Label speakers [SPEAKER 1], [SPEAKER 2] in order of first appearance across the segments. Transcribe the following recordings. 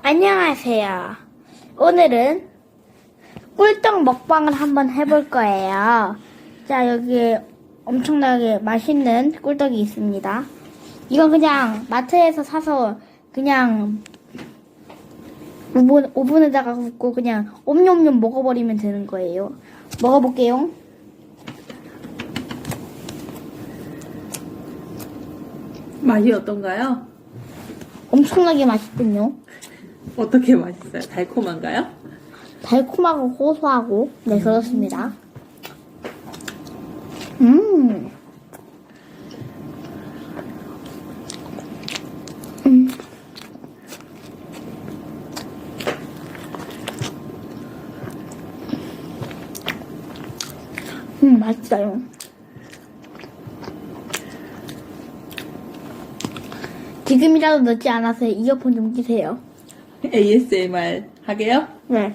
[SPEAKER 1] 안녕하세요. 오늘은 꿀떡 먹방을 한번 해볼 거예요. 자, 여기 엄청나게 맛있는 꿀떡이 있습니다. 이건 그냥 마트에서 사서 그냥 오븐, 오븐에다가 굽고 그냥 옴뇸뇸 먹어버리면 되는 거예요. 먹어볼게요.
[SPEAKER 2] 맛이 어떤가요?
[SPEAKER 1] 엄청나게 맛있군요.
[SPEAKER 2] 어떻게 맛있어요? 달콤한가요?
[SPEAKER 1] 달콤하고 고소하고 네 그렇습니다. 음. 음. 음 맛있어요. 지금이라도 늦지 않아서 이어폰 좀 끼세요.
[SPEAKER 2] ASMR 하게요?
[SPEAKER 1] 네.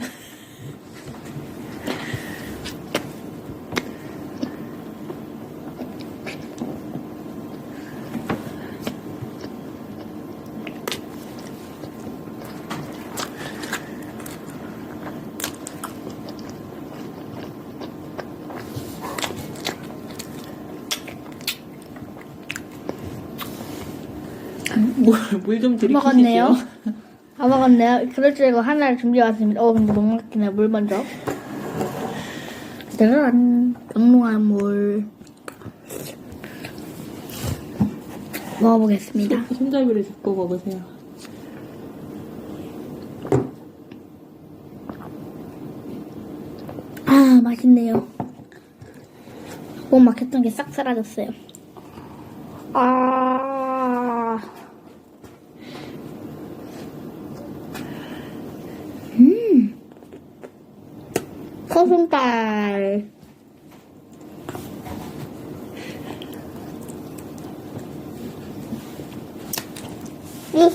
[SPEAKER 2] 물좀 들이키시죠.
[SPEAKER 1] 먹었네요. 다 먹었네요. 그럴 줄 알고 하나를 준비해 왔습니다. 어, 근데 못 먹겠네. 물 먼저. 짜란. 영롱한 물. 먹어보겠습니다.
[SPEAKER 2] 손잡이를 잡고 먹으세요.
[SPEAKER 1] 아, 맛있네요. 못 막혔던 게 싹 사라졌어요. 아. 커순달. 이거